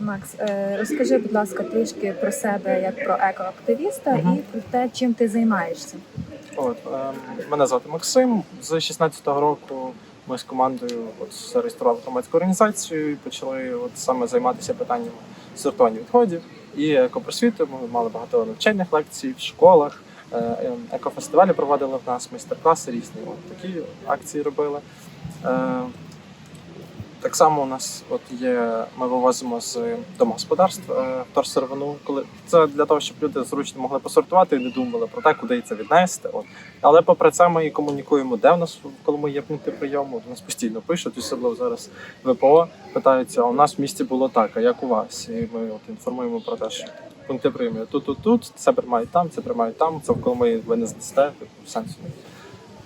Макс, е, розкажи, будь ласка, трішки про себе як про екоактивіста Мгм. і про те, чим ти займаєшся. От, ем, мене звати Максим. З 16-го року ми з командою от, зареєстрували громадську організацію і почали от, саме займатися питаннями сортування відходів і екопросвіту. Ми мали багато навчальних лекцій в школах, е, ем, екофестивалі проводили в нас, майстер-класи різні. От, такі акції робили. Е, так само у нас от є, ми вивозимо з домогосподарств е, вторсировину, коли це для того, щоб люди зручно могли посортувати і не думали про те, куди це віднести. От. Але попри це ми і комунікуємо, де в нас, коли ми є пункти прийому, до нас постійно пишуть, особливо зараз ВПО питаються, а у нас в місті було так, а як у вас? І ми от інформуємо про те, що пункти прийому тут, тут, тут, це приймають там, це приймають там, це коли ми ви не здасте, типу, сенсу немає.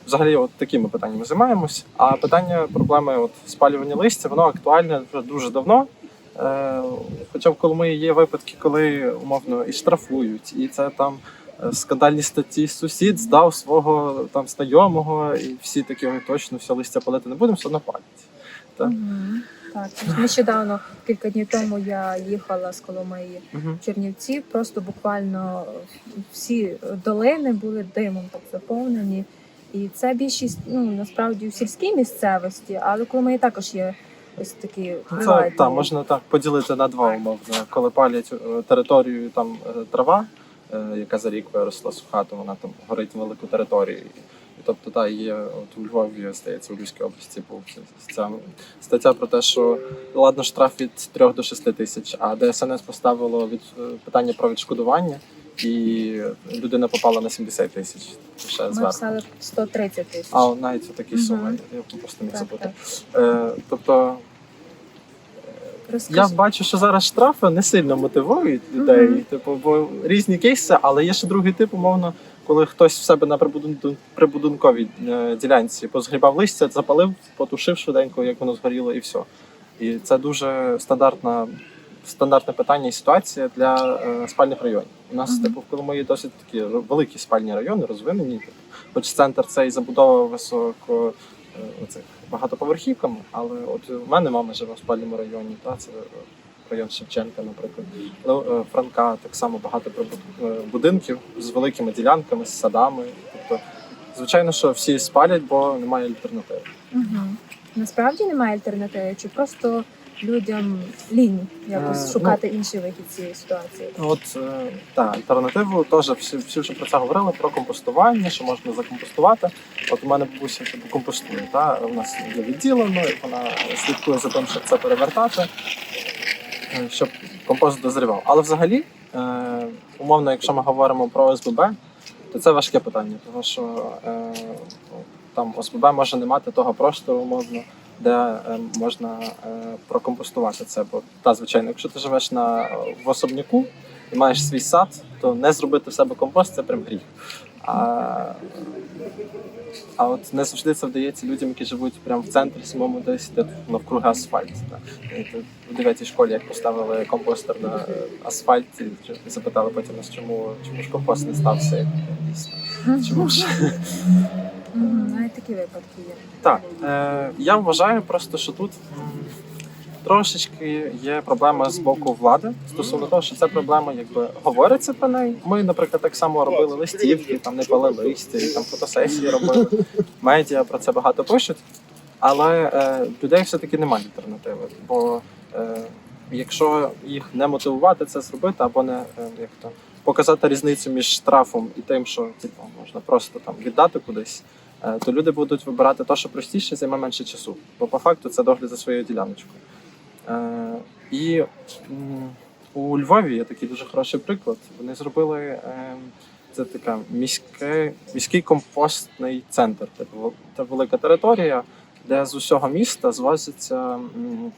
Взагалі, от такими питаннями займаємось. А питання проблеми от, спалювання листя, воно актуальне вже дуже давно. Е, хоча в Коломиї є випадки, коли умовно і штрафують, і це там е, скандальні статті. Сусід здав свого там знайомого, і всі такі «Ой, точно все листя палити не будемо, все одно палять. Так. Мгм. Так, нещодавно, кілька днів тому, я їхала з Коломиї Угу. в Чернівці. Просто буквально всі долини були димом так заповнені. І це більшість ну насправді в сільській місцевості, але в Коломиї також є ось такі Це бувають, так, ну, можна так поділити на два умовно. Коли палять е, територію там е, трава, е, яка за рік виросла суха, то вона там горить велику територію. І, тобто, та є от у Львові, здається, у Львівській області був ця- стаття про те, що ладно штраф від 3 до 6 тисяч, а ДСНС поставило від питання про відшкодування, і людина попала на 70 тисяч. Ще ми зверху. писали 130 тисяч. А навіть такі Мгм. суми, я просто міг Так, забути. Е, тобто Розкажи. я бачу, що зараз штрафи не сильно мотивують людей. Мгм. Типу, бо різні кейси, але є ще другий тип, умовно, коли хтось в себе на прибудун- прибудинковій е, ділянці позгрібав листя, запалив, потушив швиденько, як воно згоріло, і все. І це дуже стандартна. Стандартне питання і ситуація для е, спальних районів. У нас, типу, в Коломиї досить такі великі спальні райони, розвинені. Хоч центр це і забудова високо е, оцих багатоповерхівками, але от у мене мама живе в спальному районі, та це район Шевченка, наприклад. Ну, е, Франка так само багато е, будинків з великими ділянками, з садами. Тобто, звичайно, що всі спалять, бо немає альтернативи. Угу. Насправді немає альтернативи, чи просто людям лінь якось Е, шукати інший вихід з цієї ситуації. От е, та альтернативу теж всі, всі вже про це говорили про компостування, що можна закомпостувати. От у мене бабуся типу, компостує. Та у нас є відділено, і вона слідкує за тим, щоб це перевертати, е, щоб компост дозрівав. Але взагалі, е, умовно, якщо ми говоримо про ОСББ, то це важке питання, тому що е, там ОСББ може не мати того простору, умовно, де е, можна е, прокомпостувати це. Бо та звичайно, якщо ти живеш на в особняку і маєш свій сад, то не зробити в себе компост це прям гріх. А, а от не завжди це вдається людям, які живуть прямо в центрі самому десь, де навкруги асфальт. І В 9 школі, як поставили компостер на е, асфальті, запитали потім нас, чому, чому ж компост не стався. як. Чому ж? Навіть такі випадки є. Так, е, я вважаю просто, що тут трошечки є проблема з боку влади стосовно того, що ця проблема якби говориться про неї. Ми, наприклад, так само робили листівки, там не палили листя, і там фотосесії робили. Медіа про це багато пишуть, але е, людей все-таки немає альтернативи. Бо е, якщо їх не мотивувати це зробити, або не е, як то показати різницю між штрафом і тим, що типу, можна просто там віддати кудись то люди будуть вибирати те, що простіше, займе менше часу. Бо по факту це догляд за своєю діляночкою. Е, і у Львові є такий дуже хороший приклад. Вони зробили е, це така міське, міський компостний центр. Типу, це велика територія, де з усього міста звозяться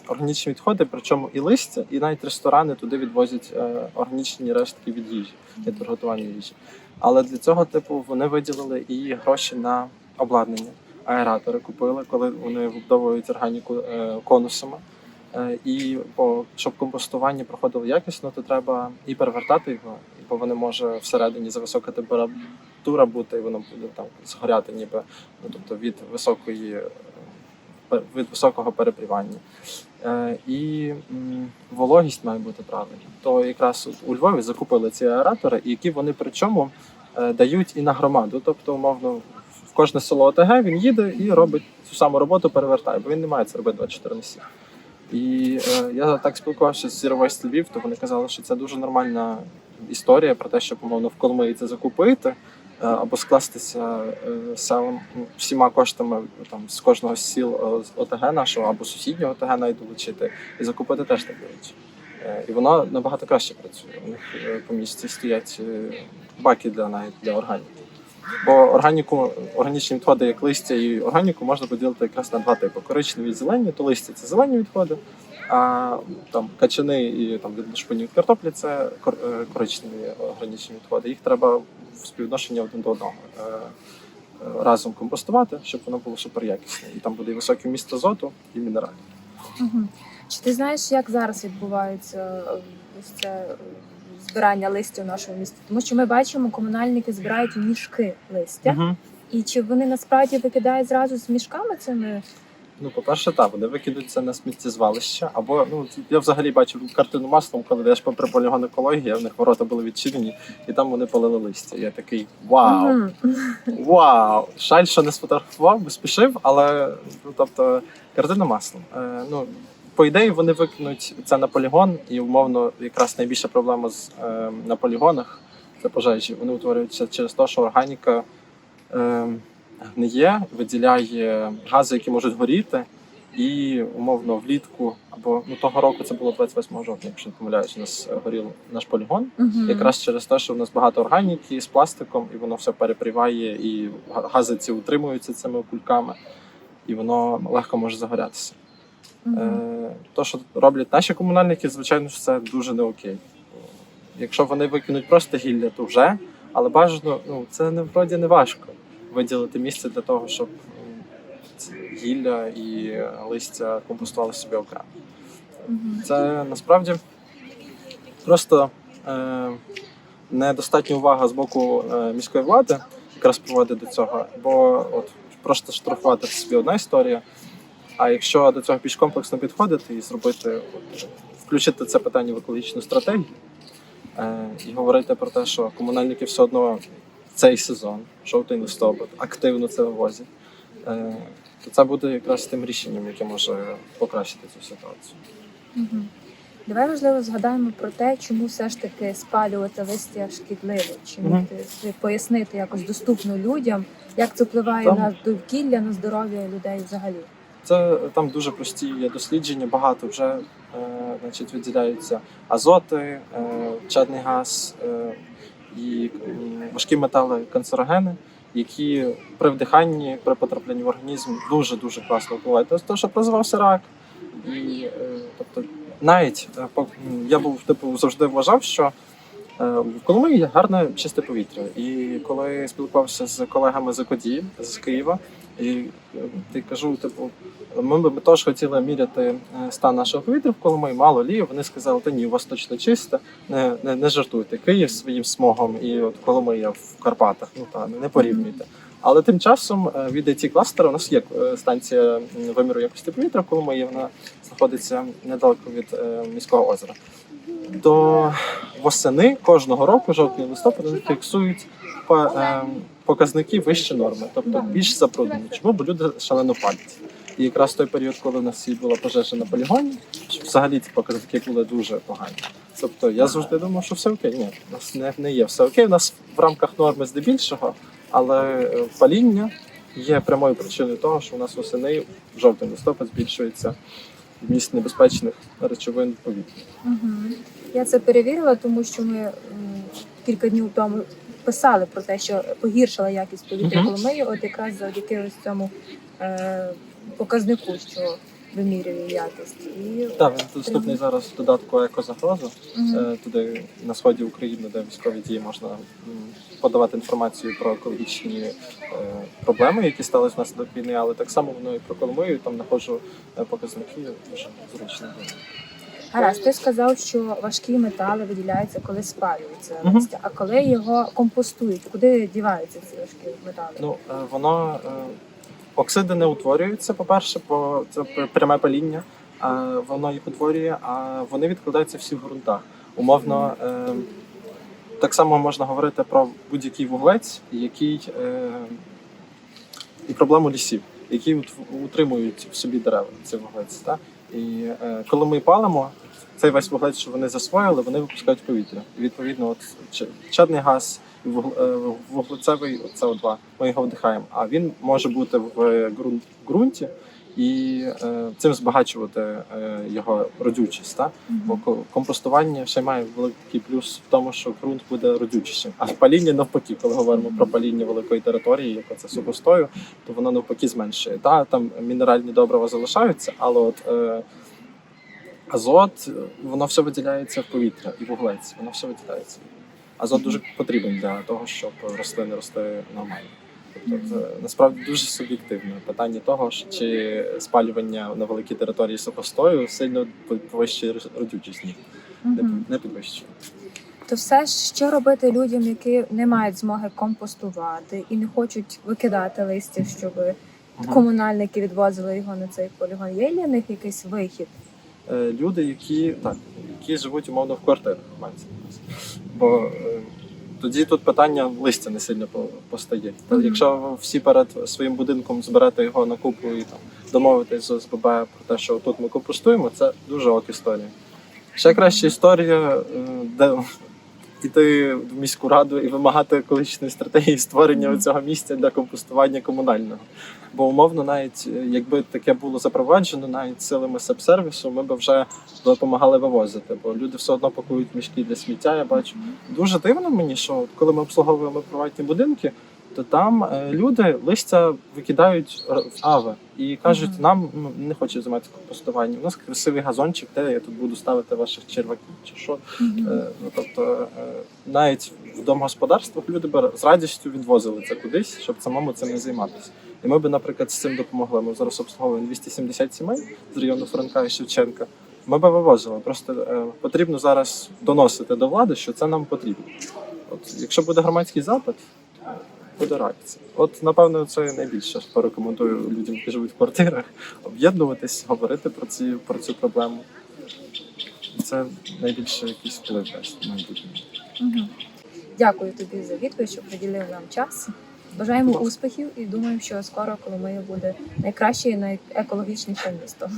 органічні відходи, причому і листя, і навіть ресторани туди відвозять е, органічні рештки від їжі для приготування їжі. Але для цього, типу, вони виділили і гроші на обладнання. Аератори купили, коли вони вбудовують органіку е, конусами. Е, і бо, щоб компостування проходило якісно, то треба і перевертати його, бо воно може всередині за висока температура бути, і воно буде там згоряти, ніби ну, тобто від високої е, від високого перепрівання. І вологість має бути правильна. То якраз у Львові закупили ці аератори, які вони причому дають і на громаду. Тобто, умовно, кожне село ОТГ він їде і робить цю саму роботу, перевертає, бо він не має це робити 24 на 7. І е, я так спілкувався з Zero Waste Львів, то вони казали, що це дуже нормальна історія про те, щоб умовно в Коломиї це закупити е, або скластися е, селом ну, всіма коштами там з кожного сіл е, з ОТГ нашого або сусіднього ОТГ навіть долучити і закупити теж такі речі. І воно набагато краще працює. У них по місці стоять баки для навіть для органіки. Бо органіку, органічні відходи, як листя і органіку, можна поділити якраз на два типи: коричневі і зелені, то листя це зелені відходи, а там качани і там від картоплі це е, коричневі органічні відходи. Їх треба в співвідношенні один до одного е, е, разом компостувати, щоб воно було суперякісне. І там буде і високе вміст азоту, і мінералів. Угу. Чи ти знаєш, як зараз відбувається ось це збирання листя у нашому місті? Тому що ми бачимо, комунальники збирають мішки листя, Мгм. і чи вони насправді викидають зразу з мішками цими? Ну, по-перше, так, вони викидуть це на сміттєзвалище. Або ну я взагалі бачив картину маслом, коли йдеш попри полігон екології, в них ворота були відчинені, і там вони полили листя. Я такий вау! Мгм. Вау! Жаль, що не сфотографував, бо спішив, але ну тобто картина маслом. Е, ну по ідеї вони викинуть це на полігон, і умовно якраз найбільша проблема з е, на полігонах це пожежі. Вони утворюються через те, що органіка е, гниє, виділяє гази, які можуть горіти. І умовно влітку або ну того року це було 28 жовтня, якщо не помиляюсь, у нас е, горів наш полігон. Мгм. Якраз через те, що в нас багато органіки з пластиком, і воно все перепріває, і гази ці утримуються цими кульками, і воно легко може загорятися. Е, то, що роблять наші комунальники, звичайно ж, це дуже не окей. Якщо вони викинуть просто гілля, то вже, але бажано, ну це не вроді не важко виділити місце для того, щоб гілля і листя компостували собі окремо. Це насправді просто е, недостатня увага з боку е, міської влади якраз приводить до цього. Бо от просто штрафувати собі одна історія. А якщо до цього більш комплексно підходити і зробити, от, включити це питання в екологічну стратегію е, і говорити про те, що комунальники все одно цей сезон, жовтий листопад, активно це вивозять, е, то це буде якраз тим рішенням, яке може покращити цю ситуацію. Давай можливо згадаємо про те, чому все ж таки спалювати листя шкідливо. Чи міг ти пояснити якось доступно людям, як це впливає Там- на довкілля, на здоров'я людей взагалі? Це там дуже прості є дослідження, багато вже е, значить, виділяються азоти, е, чадний газ е, і важкі метали канцерогени, які при вдиханні, при потрапленні в організм дуже дуже класно впливають. Тобто, щоб розвивався рак. І е, тобто, навіть е, я був типу завжди вважав, що е, в Коломиї є гарне чисте повітря. І коли спілкувався з колегами з Екоді з Києва, і е, ти кажу, типу, ми б теж хотіли міряти е, стан нашого повітря в Коломиї, мало лі. Вони сказали, та ні, у вас точно чисте, не, не, не жартуйте. Київ своїм смогом і от Коломия в Карпатах, ну та не порівнюйте. Але тим часом е, від it кластера у нас є станція виміру якості повітря в Коломиї, вона знаходиться недалеко від міського озера. До восени кожного року, жовтня листопада, фіксують по- е, показники вище норми, тобто більш забруднені. Чому? Бо люди шалено палять. І якраз в той період, коли в нас і була пожежа на полігоні, взагалі ці показники були дуже погані. Тобто я завжди думав, що все окей. Ні, у нас не, не є все окей. У нас в рамках норми здебільшого, але е, паління є прямою причиною того, що у нас восени в жовтень листопад збільшується вміст небезпечних речовин в повітрі. Угу. Я це перевірила, тому що ми кілька днів тому писали про те, що погіршила якість повітря Мгм. Коломиї, от якраз завдяки ось цьому е, показнику, що вимірює якість. І Так, він доступний зараз в додатку екозагроза. Мгм. Е, туди на сході України, де військові дії можна подавати інформацію про екологічні е, проблеми, які сталися внаслідок війни, але так само воно і про Коломию, там знаходжу е, показники дуже зручно. Гаразд, ти сказав, що важкі метали виділяються, коли спалюється Мгм. листя, а коли його компостують, куди діваються ці важкі метали? Ну е, воно е, оксиди не утворюються, по-перше, бо це пр- пряме паління, а воно їх утворює, а вони відкладаються всі в ґрунтах. Умовно, е, так само можна говорити про будь-який вуглець, який е, і проблему лісів, які ут- утримують в собі дерева, цей вуглець. Так? І е, коли ми палимо, цей весь вуглець, що вони засвоїли, вони випускають в повітря. І відповідно, от чадний газ, і е, вуглецевий СО2, ми його вдихаємо. А він може бути в ґрунт, ґрунті і е, цим збагачувати е, його родючість. Так? Бо компостування ще має великий плюс в тому, що ґрунт буде родючішим. А паління навпаки, коли говоримо про паління великої території, як це сухостою, то воно навпаки зменшує. Та там мінеральні добрива залишаються, але от е, азот, воно все виділяється в повітря і вуглець, воно все виділяється. Азот дуже потрібен для того, щоб рослини рости нормально. Тобто це насправді дуже суб'єктивне питання того, чи спалювання на великій території сухостою сильно підвищує родючість. Ні, не, підвищує. То все ж що робити людям, які не мають змоги компостувати і не хочуть викидати листя, щоб комунальники відвозили його на цей полігон. Є для них якийсь вихід? Е, люди, які так, які живуть умовно в квартирах, мається. Бо е, тоді тут питання листя не сильно постає. Та Мгм. Якщо всі перед своїм будинком зберете його на купу і там домовитись з ОСББ про те, що тут ми компостуємо, це дуже ок історія. Ще краща історія, е, де йти в міську раду і вимагати екологічної стратегії створення Мгм. цього місця для компостування комунального. Бо умовно, навіть е, якби таке було запроваджено, навіть силами сепсервісу, ми б вже допомагали вивозити, бо люди все одно пакують мішки для сміття. Я бачу дуже дивно мені, що коли ми обслуговуємо приватні будинки, то там е, люди листя викидають в ави і кажуть, нам ну, не хочуть займатися компостуванням. У нас красивий газончик, де я тут буду ставити ваших черваків чи що. Е, Ну, тобто е, навіть в домогосподарствах люди б з радістю відвозили це кудись, щоб самому цим не займатися. І ми б, наприклад, з цим допомогли. Ми зараз обслуговуємо 270 сімей з району Франка і Шевченка. Ми б вивозили. Просто е, потрібно зараз доносити до влади, що це нам потрібно. От, якщо буде громадський запит, е, буде реакція. От, напевно, це найбільше порекомендую людям, які живуть в квартирах, об'єднуватись, говорити про, ці, про цю проблему. Це найбільше якийсь вплив дасть майбутньому. Мгм. Дякую тобі за відповідь, що приділив нам час. Бажаємо Будь успіхів і думаємо, що скоро Коломия буде найкраще і найекологічніше місто.